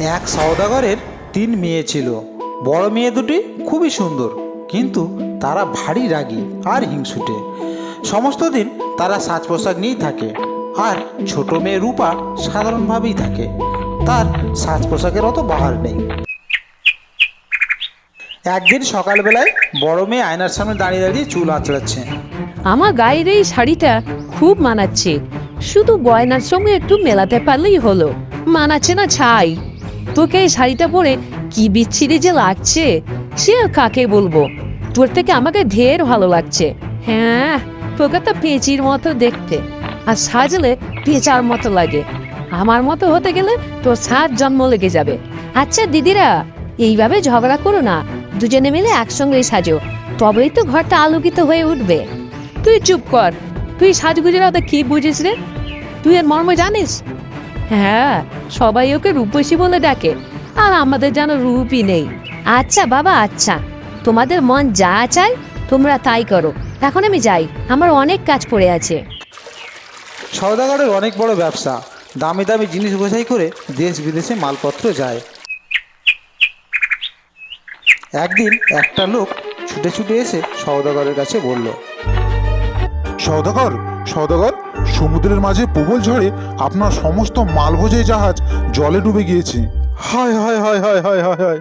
এক সওদাগরের তিন মেয়ে ছিল। বড় মেয়ে দুটি খুবই সুন্দর, কিন্তু তারা ভারী রাগী আর হিংসুটে। সমস্ত দিন তারা সাজ পোশাক নিয়েই থাকে, আর ছোট মেয়ে রূপা সাধারণভাবেই থাকে। তার সাজ পোশাকের অত বাহার নেই। একদিন সকালবেলায় বড় মেয়ে আয়নার সামনে দাঁড়িয়ে দাঁড়িয়ে চুল আঁচড়াচ্ছে। আমার গায়ের এই শাড়িটা খুব মানাচ্ছে। শুধু গয়নার সঙ্গে একটু মেলাতে পারলেই হলো। মানাচ্ছে না ছাই। তোকে এই শাড়িটা পরে কি বিচ্ছিরি যে লাগছে? সে কাকে বলব? তোর থেকে আমাকে ঢের ভালো লাগছে। হ্যাঁ তোকে তো পেঁচির মতো দেখতে। আর সাজলে পেঁচার মতো লাগে। আমার মতো হতে গেলে তোর সাত জন্ম লেগে যাবে। আচ্ছা দিদিরা, এইভাবে ঝগড়া করো না। দুজনে মিলে একসঙ্গে সাজো। তবেই তো ঘরটা আলোকিত হয়ে উঠবে। তুই চুপ কর। তুই সাজগুজের অত কি বুঝিস রে? তুই এর মর্ম জানিস? হ্যাঁ সবাই ওকে রূপসী বলে ডাকে। আর আমাদের যেন রূপই নেই। আচ্ছা বাবা আচ্ছা। তোমাদের মন যা চায় তোমরা তাই করো। এখন আমি যাই আমার অনেক কাজ পড়ে আছে। সওদাগরের অনেক বড় ব্যবসা। দামি দামি জিনিস বোঝাই করে দেশ বিদেশে মালপত্র যায়। একদিন একটা লোক ছুটে ছুটে এসে সওদাগরের কাছে বলল সওদাগর সওদাগর সমুদ্রের মাঝে প্রবল ঝড়ে আপনার সমস্ত মালবোঝাই জাহাজ জলে ডুবে গিয়েছে। হায় হায় হায় হায় হায় হায় হায়।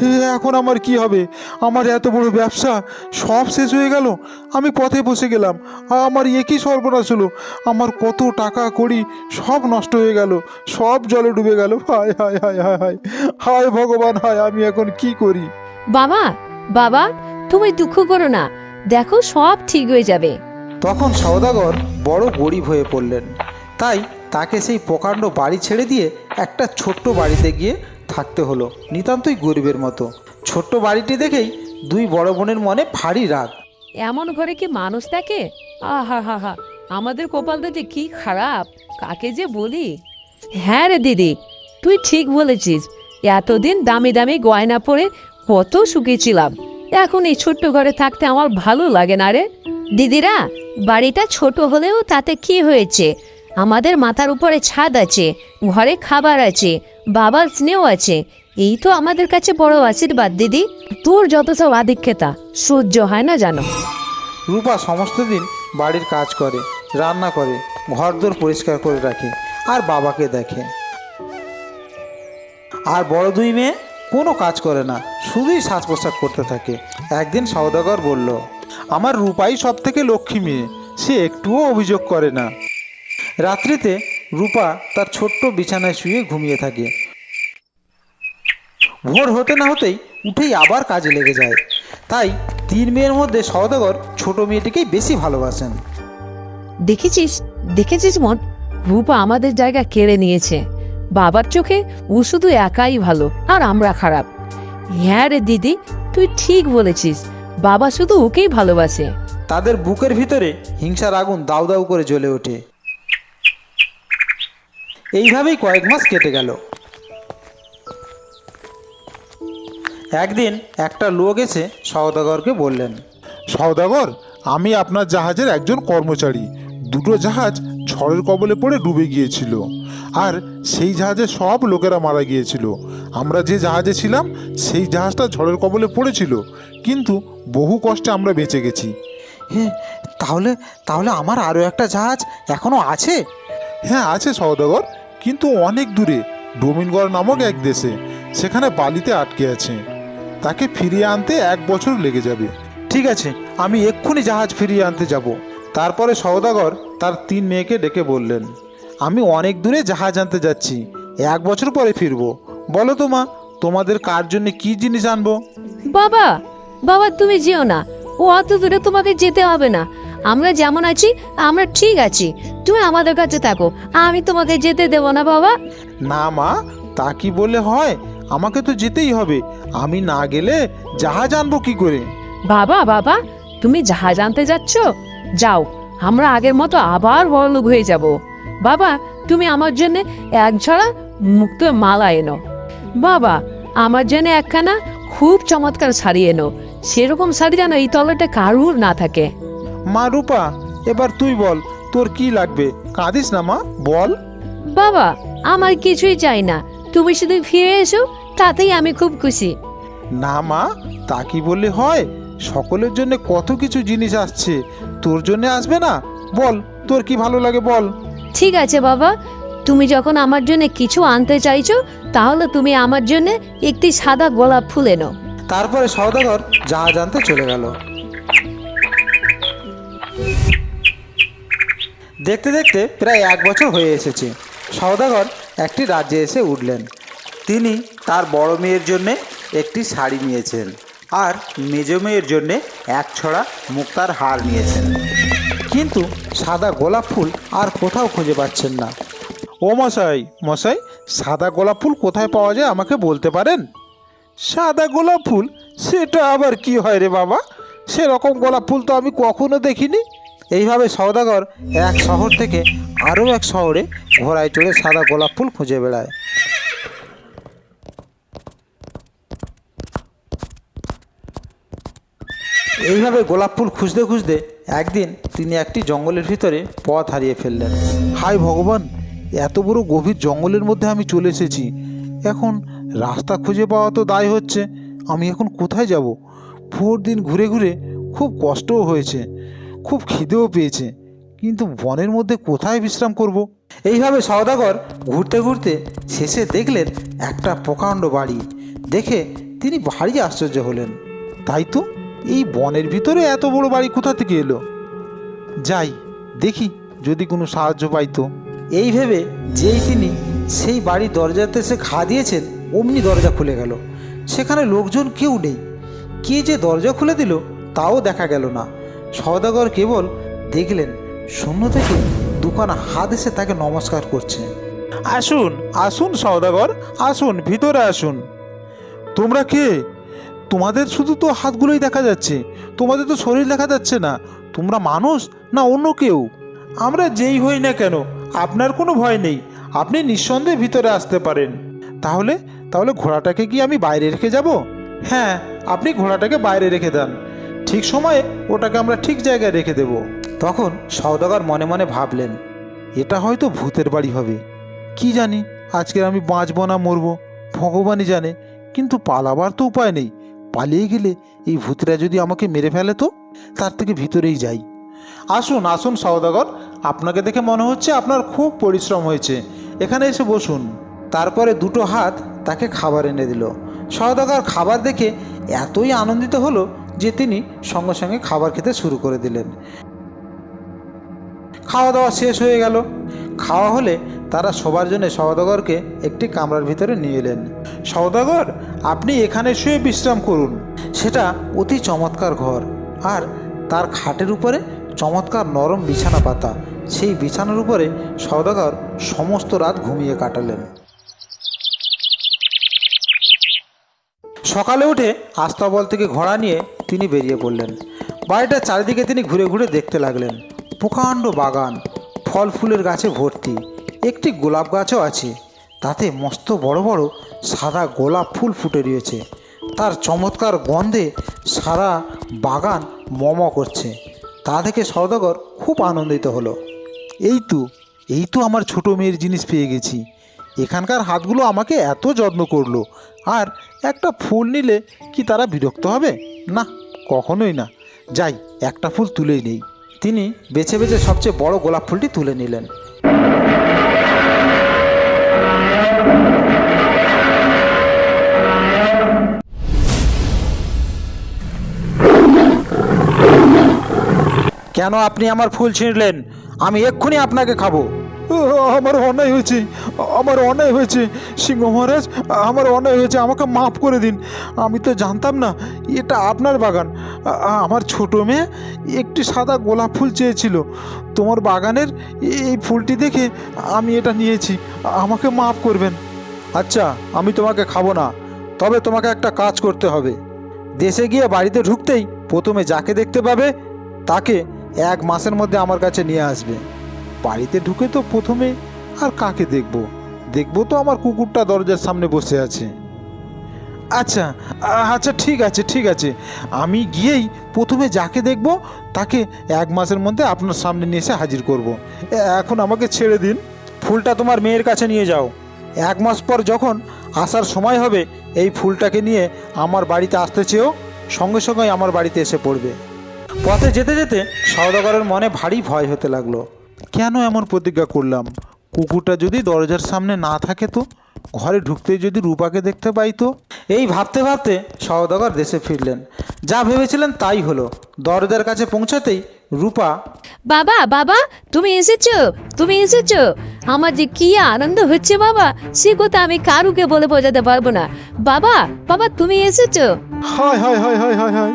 এ এখন আমার কি হবে? আমার এত বড় ব্যবসা সব শেষ হয়ে গেল। আমি পথে বসে গেলাম। আমার একই সর্বনাশ হলো। আমার কত টাকা করি সব নষ্ট হয়ে গেল। সব জলে ডুবে গেল। হায় হায় হায় হায় হায়। হায় ভগবান হায় আমি এখন কি করি? বাবা বাবা তুমি দুঃখ করো না। দেখো সব ঠিক হয়ে যাবে। তখন সওদাগর বড় গরিব হয়ে পড়লেন। তাই তাকে সেই প্রকাণ্ড বাড়ি ছেড়ে দিয়ে একটা ছোট্ট বাড়িতে গিয়ে থাকতে হলো, নিতান্তই গরিবের মতো। ছোট্ট বাড়িটি দেখেই দুই বড় বোনের মনে ভারী রাগ। এমন ঘরে কি মানুষ থাকে আহা, হা হা, আমাদের কপালটা যে কি খারাপ, কাকে যে বলি? হ্যাঁ রে দিদি, তুই ঠিক বলেছিস, এতদিন দামি দামি গয়না পরে কত সুখী ছিলাম। এখন এই ছোট্ট ঘরে থাকতে আমার ভালো লাগে না রে। দিদিরা, বাড়িটা ছোট হলেও তাতে কি হয়েছে? আমাদের মাথার উপরে ছাদ আছে, ঘরে খাবার আছে, বাবার স্নেহ আছে। এই তো আমাদের কাছে বড় আশীর্বাদ, দিদি। তোর যত সব আধিক্যতা সহ্য হয় না জানো। রূপা সমস্ত দিন বাড়ির কাজ করে, রান্না করে, ঘরদোর পরিষ্কার করে রাখে, আর বাবাকে দেখে। আর বড় দুই মেয়ে কোনো কাজ করে না, শুধুই সাজ পোশাক করতে থাকে। একদিন সওদাগর বলল আমার রূপাই সব থেকে লক্ষ্মী মেয়ে। সে একটুও অভিযোগ করে না। রাত্রিতে রূপা তার ছোট্ট বিছানায় শুয়ে ঘুমিয়ে থাকে। ভোর হতে না হতেই উঠেই আবার কাজে লেগে যায়। তাই তিন মেয়ের মধ্যে সওদাগর ছোট মেয়েটিকেই বেশি ভালোবাসেন। দেখেছিস? দেখেছিস মন? রূপা আমাদের জায়গা কেড়ে নিয়েছে। বাবার চোখে ও শুধু একাই ভালো, আর আমরা খারাপ। হ্যাঁ রে দিদি, তুই ঠিক বলেছিস। বাবা শুধু ওকেই ভালোবাসে। তাদের বুকের ভিতরে হিংসার আগুন দাউ দাউ করে জ্বলে ওঠে। এইভাবেই কয়েক মাস কেটে গেল। একদিন একটা লোক এসে সওদাগরকে বললেন সওদাগর আমি আপনার জাহাজের একজন কর্মচারী। দুটো জাহাজ ঝড়ের কবলে পড়ে ডুবে গিয়েছিল। আর সেই জাহাজে সব লোকেরা মারা গিয়েছিল। আমরা যে জাহাজে ছিলাম সেই জাহাজটা ঝড়ের কবলে পড়েছিল। কিন্তু বহু কষ্টে আমরা বেঁচে গেছি। হে তাহলে তাহলে আমার আরও একটা জাহাজ এখনও আছে? হ্যাঁ আছে সওদাগর কিন্তু অনেক দূরে ডোমিনগড় নামক এক দেশে। সেখানে বালিতে আটকে আছে। তাকে ফিরিয়ে আনতে এক বছর লেগে যাবে। ঠিক আছে আমি এক্ষুনি জাহাজ ফিরিয়ে আনতে যাব। তারপরে সওদাগর তার তিন মেয়েকে ডেকে বললেন আমি অনেক দূরে জাহাজ আনতে যাচ্ছি। এক বছর পরে ফিরবো। বলো তো মা তোমাদের কার জন্য কি জিনিস আনব? বাবা বাবা তুমি যেও না। ও অত দূরে তোমাকে যেতে হবে না। আমরা যেমন আছি আমরা ঠিক আছি। তুমি আমাদের কাছে থাকো। আমি তোমাকে যেতে দেবো না বাবা। না মা তা কি বলে হয়? আমাকে তো যেতেই হবে। আমি না গেলে জাহাজ আনব কি করে? বাবা বাবা তুমি জাহাজ আনতে যাচ্ছ? যাও আমরা আগের মতো আবার বড়লোক হয়ে যাব। বাবা তুমি আমার জন্য এক ছড়া মুক্ত মালা এনো। বাবা আমার জন্য একখানা খুব চমৎকার শাড়ি এনো। সেরকম শাড়ি যেন এই তলাটা কারুর না থাকে। মা রূপা এবার তুই বল তোর কি লাগবে? কাঁদিস না মা বল। বাবা আমার কিছুই চাই না। তুমি শুধু ফিরে এসো তাতেই আমি খুব খুশি। না মা তা কি বললে হয়? সকলের জন্য কত কিছু জিনিস আসছে। তোর জন্য আসবে না? বল তোর কি ভালো লাগে বল। ঠিক আছে, বাবা। তুমি যখন আমার জন্য কিছু আনতে চাইছো, তাহলে তুমি আমার জন্য একটি সাদা গোলাপ ফুল এনো। তারপরে সওদাগর জাহাজ আনতে চলে গেল। দেখতে দেখতে প্রায় এক বছর হয়ে এসেছে। সওদাগর একটি রাজ্যে এসে উঠলেন। তিনি তার বড় মেয়ের জন্যে একটি শাড়ি নিয়েছেন আর মেজ মেয়ের জন্যে এক ছড়া মুক্তার হার নিয়েছেন। কিন্তু সাদা গোলাপ ফুল আর কোথাও খুঁজে পাচ্ছেন না। ও মশাই মশাই, সাদা গোলাপ ফুল কোথায় পাওয়া যায় আমাকে বলতে পারেন? সাদা গোলাপ ফুল? সেটা আবার কি হয় রে বাবা? সেরকম গোলাপ ফুল তো আমি কখনো দেখিনি। এইভাবে সওদাগর এক শহর থেকে আরও এক শহরে ঘোড়ায় চড়ে সাদা গোলাপ ফুল খুঁজে বেড়ায়। এইভাবে গোলাপ ফুল খুঁজতে খুঁজতে একদিন তিনি একটি জঙ্গলের ভিতরে পথ হারিয়ে ফেললেন। হাই ভগবান, এত বড় গভীর জঙ্গলের মধ্যে আমি চলে এসেছি। এখন রাস্তা খুঁজে পাওয়া তো দায় হচ্ছে। আমি এখন কোথায় যাব? ভোর দিন ঘুরে ঘুরে খুব কষ্টও হয়েছে, খুব খিদেও পেয়েছে। কিন্তু বনের মধ্যে কোথায় বিশ্রাম করব। এইভাবে সওদাগর ঘুরতে ঘুরতে শেষে দেখলেন একটা প্রকাণ্ড বাড়ি। দেখে তিনি ভারী আশ্চর্য হলেন। তাই তো? এই বনের ভিতরে এত বড় বাড়ি কোথা থেকে এলো? যাই দেখি যদি কোনো সাহায্য পাই তো এই ভেবে যেই তিনি সেই বাড়ির দরজাতে সে খা দিয়েছেন অমনি দরজা খুলে গেল। সেখানে লোকজন কেউ নেই। কে যে দরজা খুলে দিল তাও দেখা গেল না। সওদাগর কেবল দেখলেন শূন্য থেকে দোকান হাত এসে তাকে নমস্কার করছে। আসুন আসুন সওদাগর আসুন ভিতরে আসুন। তোমরা কে? তোমাদের শুধু তো হাতগুলোই দেখা যাচ্ছে। তোমাদের তো শরীর দেখা যাচ্ছে না। তোমরা মানুষ না অন্য কেউ? আমরা যেই হই না কেন, আপনার কোনো ভয় নেই। আপনি নিঃসন্দেহে ভিতরে আসতে পারেন। তাহলে তাহলে ঘোড়াটাকে কি আমি বাইরে রেখে যাব? হ্যাঁ আপনি ঘোড়াটাকে বাইরে রেখে দেন। ঠিক সময়ে ওটাকে আমরা ঠিক জায়গায় রেখে দেব। তখন সওদাগর মনে মনে ভাবলেন, এটা হয়তো ভূতের বাড়ি হবে। কি জানি, আজকে আমি বাঁচবো না মরবো, ভগবানই জানে। কিন্তু পালাবার তো উপায় নেই। পালিয়ে গেলে এই ভূতরা যদি আমাকে মেরে ফেলে তো? তার থেকে ভিতরেই যাই। আসুন আসুন সওদাগর। আপনাকে দেখে মনে হচ্ছে আপনার খুব পরিশ্রম হয়েছে। এখানে এসে বসুন। তারপরে দুটো হাত তাকে খাবার এনে দিল। সওদাগর খাবার দেখে এতই আনন্দিত হলো যে তিনি সঙ্গে সঙ্গে খাবার খেতে শুরু করে দিলেন। খাওয়া দাওয়া শেষ হয়ে গেল। খাওয়া হলে তারা সবার জন্য সওদাগরকে একটি কামরার ভিতরে নিয়ে এলেন। সওদাগর, আপনি এখানে শুয়ে বিশ্রাম করুন। সেটা অতি চমৎকার ঘর। আর তার খাটের উপরে চমৎকার নরম বিছানা পাতা। সেই বিছানার উপরে সওদাগর সমস্ত রাত ঘুমিয়ে কাটালেন। সকালে উঠে আস্তাবল থেকে ঘোড়া নিয়ে তিনি বেরিয়ে পড়লেন। বাড়িটার চারিদিকে তিনি ঘুরে ঘুরে দেখতে লাগলেন। প্রকাণ্ড বাগান, ফল ফুলের গাছে ভর্তি। একটি গোলাপ গাছও আছে, তাতে মস্ত বড় বড় সাদা গোলাপ ফুল ফুটে রয়েছে। তার চমৎকার গন্ধে সারা বাগান মম করছে। তা দেখে সওদাগর খুব আনন্দিত হলো। এই তো এই তো আমার ছোট মেয়ের জিনিস পেয়ে গেছি। এখানকার হাতগুলো আমাকে এত যত্ন করল। আর একটা ফুল নিলে কি তারা বিরক্ত হবে? না, কখনোই না। যাই, একটা ফুল তুলেই নেই। তিনি বেছে বেছে সবচেয়ে বড় গোলাপ ফুলটি তুলে নিলেন। কেন আপনি আমার ফুল ছিঁড়লেন? আমি এক্ষুনি আপনাকে খাব। আমার অন্যায় হয়েছে, আমার অন্যায় হয়েছে। সিংহ মহারাজ, আমার অন্যায় হয়েছে, আমাকে মাফ করে দিন। আমি তো জানতাম না, এটা আপনার বাগান। আমার ছোট মেয়ে একটি সাদা গোলাপ ফুল চেয়েছিল। তোমার বাগানের এই ফুলটি দেখে আমি এটা নিয়েছি। আমাকে মাফ করবেন। আচ্ছা আমি তোমাকে খাব না। তবে তোমাকে একটা কাজ করতে হবে। দেশে গিয়ে বাড়িতে ঢুকতেই প্রথমে যাকে দেখতে পাবে, তাকে এক মাসের মধ্যে আমার কাছে নিয়ে আসবে। বাড়িতে ঢুকে তো প্রথমে আর কাকে দেখব? দেখব তো আমার কুকুরটা দরজার সামনে বসে আছে। আচ্ছা আচ্ছা ঠিক আছে ঠিক আছে। আমি গিয়েই প্রথমে যাকে দেখব, তাকে এক মাসের মধ্যে আপনার সামনে নিয়ে এসে হাজির করব। এখন আমাকে ছেড়ে দিন। ফুলটা তোমার মেয়ের কাছে নিয়ে যাও। এক মাস পর যখন আসার সময় হবে, এই ফুলটাকে নিয়ে আমার বাড়িতে আসতে চেয়েও সঙ্গে সঙ্গে আমার বাড়িতে এসে পড়বে। পথে যেতে যেতে সওদাগরের মনে ভারী ভয় হতে লাগল। কেন এমন প্রতিজ্ঞা করলাম? কুকুরটা যদি দরজার সামনে না থাকে তো? ঘরে ঢুকতেই যদি রূপাকে দেখতে পাই তো? এই ভাবতে ভাবতে সওদাগর দেশে ফিরলেন। যা ভেবেছিলেন তাই হলো। দরজার কাছে পৌঁছাতেই রূপা বাবা বাবা তুমি এসেছ তুমি এসেছ। আমার যে কি আনন্দ হচ্ছে বাবা সে কথা আমি কারুকে বলে বোঝাতে পারব না। বাবা বাবা তুমি এসেছ। হায় হায় হায় হায় হায় হায়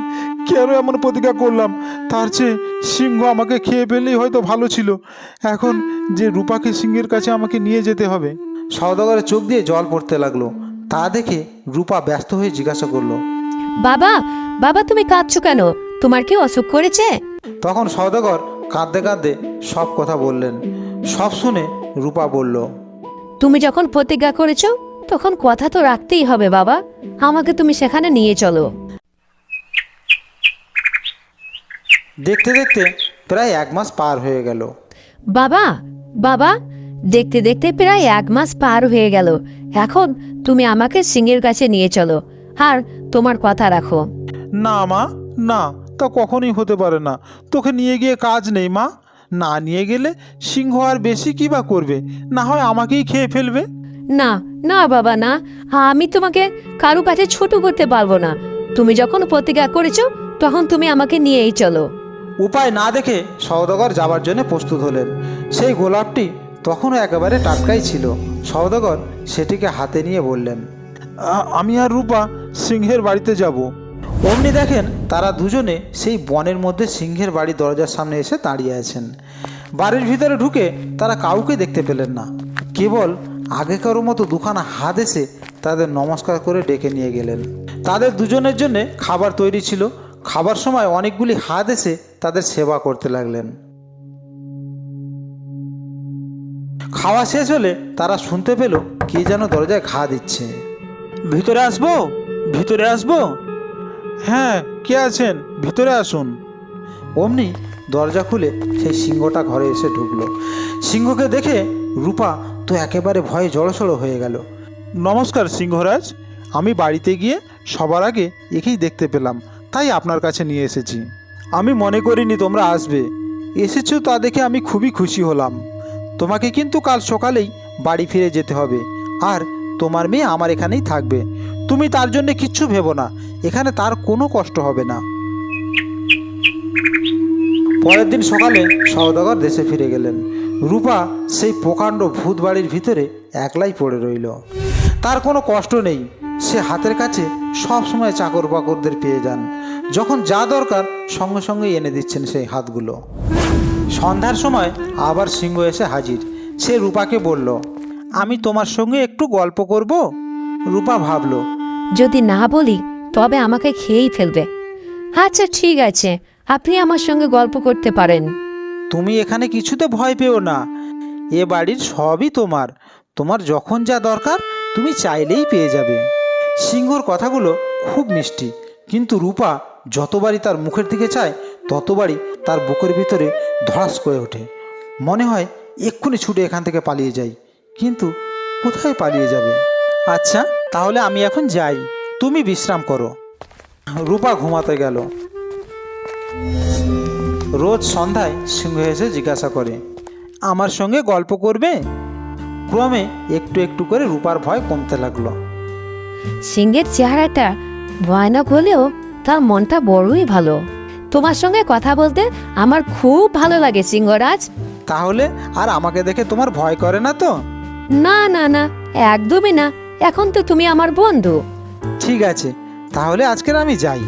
কেন এমন প্রতিজ্ঞা করলাম? তার চেয়ে সিংহ আমাকে খেয়ে ফেললেই হয়তো ভালো ছিল। এখন যে রূপাকে সিংহের কাছে আমাকে নিয়ে যেতে হবে। সওদাগরের চোখ দিয়ে জল পড়তে লাগল। তা দেখে রূপা ব্যস্ত হয়ে জিজ্ঞাসা করল বাবা বাবা তুমি কাঁদছো কেন? তোমার কি অসুখ করেছে? তখন সওদাগর কাঁদতে কাঁদতে সব কথা বললেন। সব শুনে রূপা বলল তুমি যখন প্রতিজ্ঞা করেছ তখন কথা তো রাখতেই হবে বাবা। আমাকে তুমি সেখানে নিয়ে চলো। দেখতে দেখতে প্রায় এক মাস পার হয়ে গেল। বাবা বাবা দেখতে দেখতে প্রায় এক মাস পার হয়ে গেল। এখন তুমি আমাকে সিংহের কাছে নিয়ে চলো। আর তোমার কথা রাখো। না মা না তা কখনোই হতে পারে না। তোকে নিয়ে গিয়ে কাজ নেই মা। না নিয়ে গেলে সিংহ আর বেশি কি বা করবে? না হয় আমাকেই খেয়ে ফেলবে। না না বাবা না। আমি তোমাকে কারও কাছে ছোট করতে পারব না। তুমি যখন প্রতিজ্ঞা করেছ তখন তুমি আমাকে নিয়েই চলো। উপায় না দেখে সওদাগর যাবার জন্য প্রস্তুত হলেন। সেই গোলাপটি তখনও একেবারে টাটকাই ছিল। সওদাগর সেটিকে হাতে নিয়ে বললেন আমি আর রূপা সিংহের বাড়িতে যাব। অমনি দেখেন তারা দুজনে সেই বনের মধ্যে সিংহের বাড়ি দরজার সামনে এসে দাঁড়িয়ে আছেন। বাড়ির ভিতরে ঢুকে তারা কাউকে দেখতে পেলেন না। কেবল আগেকারও মতো দুখানা হাত এসে তাদের নমস্কার করে ডেকে নিয়ে গেলেন। তাদের দুজনের জন্যে খাবার তৈরি ছিল। খাবার সময় অনেকগুলি হাত এসে তাদের সেবা করতে লাগলেন। খাওয়া শেষ হলে তারা শুনতে পেল কে যেন দরজায় ঘা দিচ্ছে। ভিতরে আসব? ভিতরে আসব? হ্যাঁ কে আছেন? ভিতরে আসুন। অমনি দরজা খুলে সেই সিংহটা ঘরে এসে ঢুকলো। সিংহকে দেখে রূপা তো একেবারে ভয়ে জড়সড় হয়ে গেল। নমস্কার সিংহরাজ আমি বাড়িতে গিয়ে সবার আগে একেই দেখতে পেলাম তাই আপনার কাছে নিয়ে এসেছি। আমি মনে করিনি তোমরা আসবে। এসেছ তা দেখে আমি খুবই খুশি হলাম। তোমাকে কিন্তু কাল সকালেই বাড়ি ফিরে যেতে হবে। আর তোমার মেয়ে আমার এখানেই থাকবে। তুমি তার জন্য কিচ্ছু ভেবো না। এখানে তার কোনো কষ্ট হবে না। পরের দিন সকালে সওদাগর দেশে ফিরে গেলেন। রূপা সেই প্রকাণ্ড ভূত বাড়ির ভিতরে একলাই পড়ে রইল। তার কোনো কষ্ট নেই। সে হাতের কাছে সব সময় চাকর বাকরদের পেয়ে যান। যখন যা দরকার সঙ্গে সঙ্গে এনে দিচ্ছেন সেই হাতগুলো। সন্ধ্যার সময় আবার সিংহ এসে হাজির। সে রূপাকে বলল আমি তোমার সঙ্গে একটু গল্প করব? রূপা ভাবলো। যদি না বলি তবে আমাকে খেয়েই ফেলবে। আচ্ছা ঠিক আছে। আপনি আমার সঙ্গে গল্প করতে পারেন। তুমি এখানে কিছুতে ভয় পেও না। এ বাড়ির সবই তোমার। তোমার যখন যা দরকার তুমি চাইলেই পেয়ে যাবে। সিংহর কথাগুলো খুব মিষ্টি। কিন্তু রূপা যতবারই তার মুখের দিকে চায় ততবারই তার বুকের ভিতরে ধরাস করে ওঠে। মনে হয় এক্ষুনি ছুটে এখান থেকে পালিয়ে যাই। কিন্তু কোথায় পালিয়ে যাবে? আচ্ছা তাহলে আমি এখন যাই। তুমি বিশ্রাম করো। রূপা ঘুমাতে গেল। রোজ সন্ধ্যায় সিংহ এসে জিজ্ঞাসা করে আমার সঙ্গে গল্প করবে? ক্রমে একটু একটু করে রূপার ভয় কমতে লাগল। সিংহের চেহারাটা ভয়ানক হলেও তার মনটা বড়ই ভালো। তোমার সঙ্গে কথা বলতে আমার খুব ভালো লাগে সিংহরাজ। তাহলে আর আমাকে দেখে তোমার ভয় করে না তো? না না না একদমই না। এখন তো তুমি আমার বন্ধু। ঠিক আছে তাহলে আজকের আমি যাই।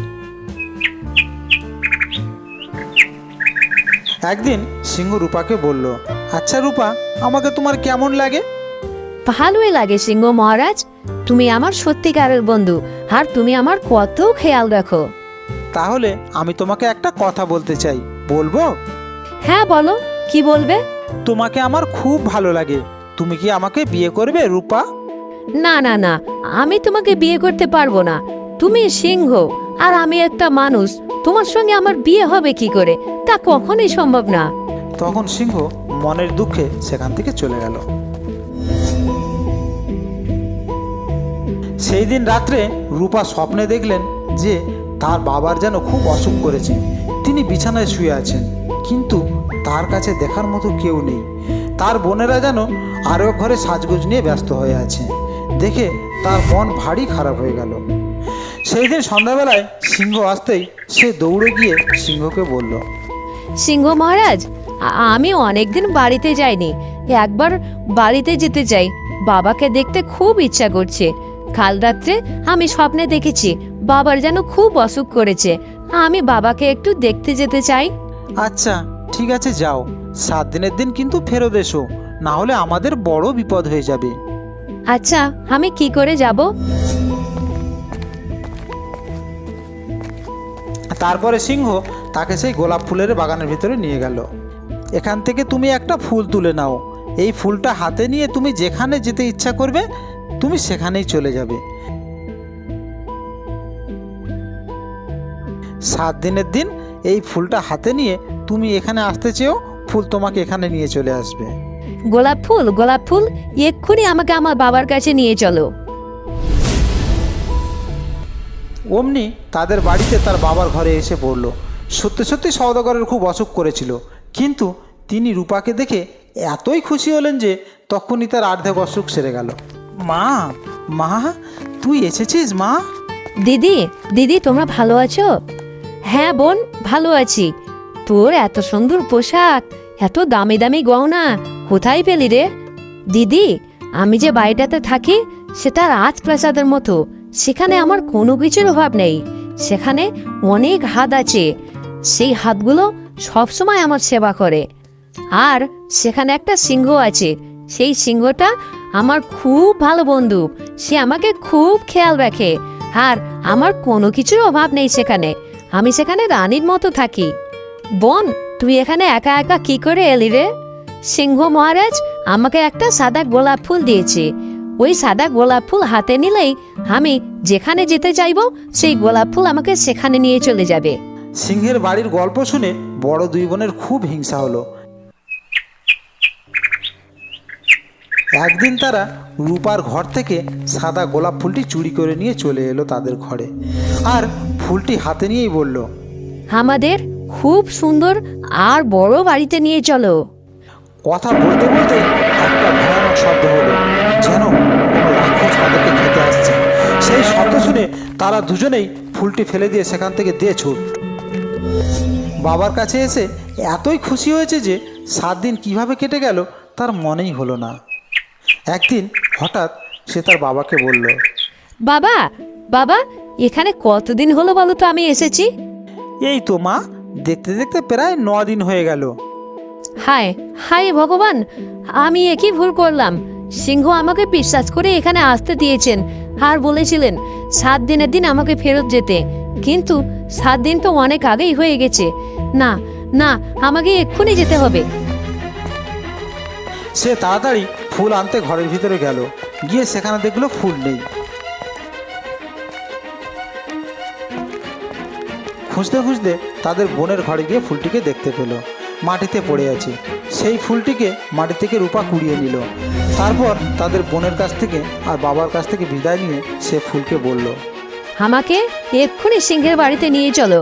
একদিন সিংহ রূপাকে বলল আচ্ছা রূপা আমাকে তোমার কেমন লাগে? ভালোই লাগে সিংহ মহারাজ। তুমি আমার সত্যিকারের বন্ধু আর তুমি আমার কত খেয়াল রাখো। তাহলে আমি তোমাকে একটা কথা বলতে চাই বলব? হ্যাঁ বলো কি বলবে? তোমাকে আমার খুব ভালো লাগে। তুমি কি আমাকে বিয়ে করবে রূপা? না না না আমি তোমাকে বিয়ে করতে পারব না। তুমি সিংহ আর আমি একটা মানুষ। তোমার সঙ্গে আমার বিয়ে হবে কি করে? তা কখনোই সম্ভব না। তখন সিংহ মনের দুঃখে সেখান থেকে চলে গেল। সেই দিন রাত্রে রূপা স্বপ্নে দেখলেন যে তার বাবার যেন খুব অসুখ করেছে। তিনি বিছানায় শুয়ে আছেন কিন্তু তার কাছে দেখার মতো কেউ নেই। তার বোনেরা যেন আরও ঘরে সাজগুজ নিয়ে ব্যস্ত হয়ে আছে। দেখে তার মন ভারী খারাপ হয়ে গেল। সেই দিন সন্ধ্যাবেলায় সিংহ আসতেই সে দৌড়ে গিয়ে সিংহকে বলল সিংহ মহারাজ আমি অনেকদিন বাড়িতে যাইনি। একবার বাড়িতে যেতে চাই। বাবাকে দেখতে খুব ইচ্ছা করছে। কাল রাত্রে আমি স্বপ্নে দেখেছি বাবার যেন খুব অসুখ করেছে। আমি বাবাকে একটু দেখতে যেতে চাই। আচ্ছা ঠিক আছে যাও। সাত দিনের দিন কিন্তু ফেরত এসো না হলে আমাদের বড় বিপদ হয়ে যাবে। আচ্ছা আমি কি করে যাব? তারপরে সিংহ তাকে সেই গোলাপ ফুলের বাগানের ভিতরে নিয়ে গেল। এখান থেকে তুমি একটা ফুল তুলে নাও। এই ফুলটা হাতে নিয়ে তুমি যেখানে যেতে ইচ্ছা করবে তুমি সেখানেই চলে যাবে। সাত দিনের দিন এই ফুলটা হাতে নিয়ে তুমি এখানে আসতে চেয়েও ফুল তোমাকে এখানে নিয়ে চলে আসবে। গোলাপ ফুল গোলাপ ফুল এক্ষুনি আমাকে আমার বাবার কাছে নিয়ে চলো। অমনি তাদের বাড়িতে তার বাবার ঘরে এসে পড়ল। সত্যি সত্যি সওদাগরের খুব অসুখ করেছিল। কিন্তু তিনি রূপাকে দেখে এতই খুশি হলেন যে তখনই তার অর্ধেক অসুখ সেরে গেল। মা মা তুই এসেছিস মা? দিদি দিদি তোমরা ভালো আছো? হ্যাঁ বোন ভালো আছি। তোর এত সুন্দর পোশাক, এত দামি দামি গহনা, কোথায় পেলি রে? দিদি, আমি যে বাড়িটাতে থাকি, সেটা রাজপ্রাসাদের মতো। সেখানে আমার কোনো কিছুর অভাব নেই। সেখানে অনেক হাত আছে। সেই হাতগুলো সবসময় আমার সেবা করে। আর সেখানে একটা সিংহ আছে। সেই সিংহটা আমার খুব ভালো বন্ধু। সে আমাকে খুব খেয়াল রাখে। আর আমার কোনো কিছুর অভাব নেই সেখানে। আমি সেখানে রানীর মতো থাকি। বোন তুই এখানে একা একা কি করে এলি রে? সিংহ মহারাজ আমাকে একটা সাদা গোলাপ ফুল দিয়েছে। ওই সাদা গোলাপ ফুল হাতে নিলেই আমি যেখানে যেতে চাইব সেই গোলাপ ফুল আমাকে সেখানে নিয়ে চলে যাবে। সিংহের বাড়ির গল্প শুনে বড় দুই বোনের খুব হিংসা হলো। একদিন তারা রূপার ঘর থেকে সাদা গোলাপ ফুলটি চুরি করে নিয়ে চলে এলো তাদের ঘরে। আর ফুলটি হাতে নিয়েই বলল আমাদের খুব সুন্দর আর বড় বাড়িতে নিয়ে চলো। কথা বলতে বলতে একটা ভয়ানক শব্দ হলো যেন কোনো রাক্ষস তাদেরকে খেতে আসছে। সেই শব্দ শুনে তারা দুজনেই ফুলটি ফেলে দিয়ে সেখান থেকে দিয়ে ছুট। বাবার কাছে এসে এতই খুশি হয়েছে যে সাত দিন কীভাবে কেটে গেল তার মনেই হলো না। একদিন হঠাৎ সে তার বাবাকে বলল বাবা বাবা এখানে কতদিন হলো বলো তো আমি এসেছি? এই তো মা দেখতে দেখতে প্রায় ন দিন হয়ে গেল। হায় হায় ভগবান আমি একই ভুল করলাম? সিংহ আমাকে বিশ্বাস করে এখানে আসতে দিয়েছেন আর বলেছিলেন সাত দিনের দিন আমাকে ফেরত যেতে। কিন্তু সাত দিন তো অনেক আগেই হয়ে গেছে। না না আমাকে এক্ষুনি যেতে হবে। সে তাড়াতাড়ি ফুল আনতে ঘরের ভিতরে গেল। গিয়ে সেখানে দেখল ফুল নেই। খুঁজতে খুঁজতে তাদের বোনের ঘরে গিয়ে ফুলটিকে দেখতে পেল। মাটিতে পড়ে আছে। সেই ফুলটিকে মাটি থেকে রূপা কুড়িয়ে নিল। তারপর তাদের বোনের কাছ থেকে আর বাবার কাছ থেকে বিদায় নিয়ে সে ফুলকে বলল আমাকে এক্ষুনি সিংহের বাড়িতে নিয়ে চলো।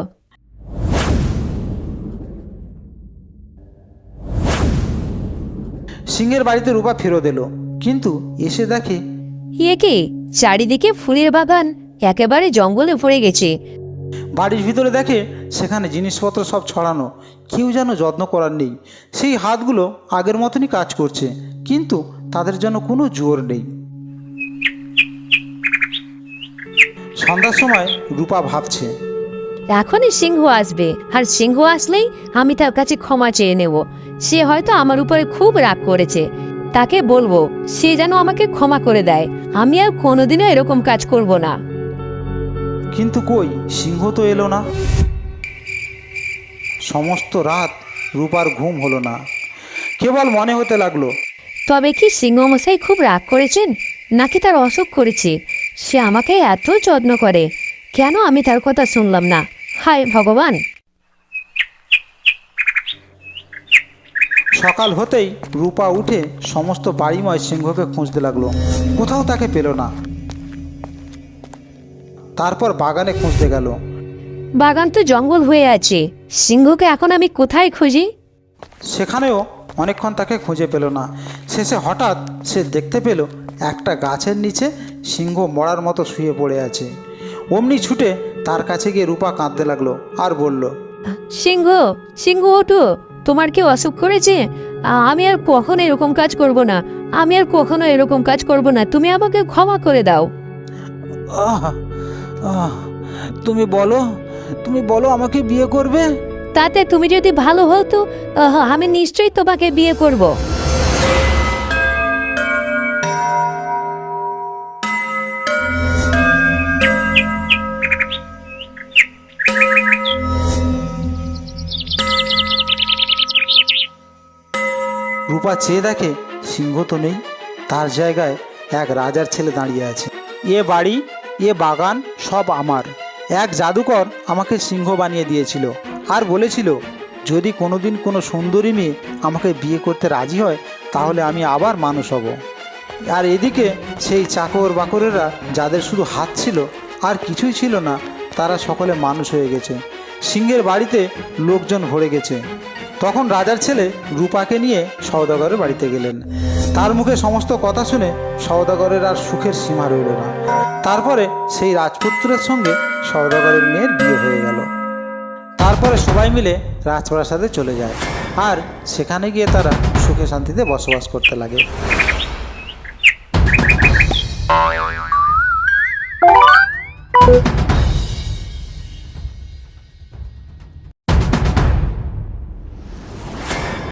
সিংহের বাড়িতে রূপা ফেরত এলো কিন্তু এসে দেখে এ কি? চারিদিকে ফুলের বাগান? একেবারে জঙ্গলে ভরে গেছে। বাড়ির ভিতরে দেখে সেখানে জিনিসপত্র সব ছড়ানো। কেউ যেন যত্ন করার নেই। সেই হাতগুলো আগের মতনই কাজ করছে, কিন্তু তাদের জন্য কোনো জোর নেই। সন্ধ্যার সময় রূপা ভাবছে, এখনই সিংহ আসবে। আর সিংহ আসলেই আমি তার কাছে ক্ষমা চেয়ে নেব। সে হয়তো আমার উপরে খুব রাগ করেছে। তাকে বলব, সে যেন আমাকে ক্ষমা করে দেয়। আমি আর কোনোদিনও এরকম কাজ করব না। কিন্তু কই? সিংহ তো এলো না। সমস্ত রাত রূপার ঘুম হলো না। কেবল মনে হতে লাগল তবে কি সিংহ মশাই খুব রাগ করেছেন? নাকি তার অসুখ করেছে? সে আমাকে এত যত্ন করে। কেন আমি তার কথা শুনলাম না? হায় ভগবান! সকাল হতেই রূপা উঠে সমস্ত বাড়িময় সিংহকে খুঁজতে লাগল। কোথাও তাকে পেল না। তারপর বাগানে খুঁজতে গেল। বাগান তো জঙ্গল হয়ে আছে। সিংহকে এখন আমি কোথায় খুঁজি? সেখানেও অনেকক্ষণ তাকে খুঁজে পেল না। শেষে হঠাৎ সে দেখতে পেল একটা গাছের নিচে সিংহ মরার মতো শুয়ে পড়ে আছে। অমনি ছুটে তার কাছে গিয়ে রূপা কাঁদতে লাগল আর বলল সিংহ সিংহ ওঠো। তোমার কি অসুখ করেছে? আমি আর কখনো এরকম কাজ করব না। আমি আর কখনো এরকম কাজ করব না। তুমি আমাকে ক্ষমা করে দাও। আহ আহ তুমি বলো তুমি বলো আমাকে বিয়ে করবে? তাতে তুমি যদি ভালো হতো আহ, আমি নিশ্চয়ই তোমাকে বিয়ে করব। রূপা চেয়ে দেখে সিংহ তো নেই তার জায়গায় এক রাজার ছেলে দাঁড়িয়ে আছে। এ বাড়ি এ বাগান সব আমার। এক জাদুকর আমাকে সিংহ বানিয়ে দিয়েছিল আর বলেছিল, যদি কোনোদিন কোনো সুন্দরী মেয়ে আমাকে বিয়ে করতে রাজি হয়, তাহলে আমি আবার মানুষ হব। আর এদিকে সেই চাকর বাকরেরা যাদের শুধু হাত ছিল আর কিছুই ছিল না, তারা সকলে মানুষ হয়ে গেছে। সিংহের বাড়িতে লোকজন ভরে গেছে। তখন রাজার ছেলে রূপাকে নিয়ে সওদাগরের বাড়িতে গেলেন। তার মুখে সমস্ত কথা শুনে সওদাগরের আর সুখের সীমা রইল না। তারপরে সেই রাজপুত্রের সঙ্গে সওদাগরের মেয়ের বিয়ে হয়ে গেল। তারপরে সবাই মিলে রাজপ্রাসাদে চলে যায়। আর সেখানে গিয়ে তারা সুখে শান্তিতে বসবাস করতে লাগে।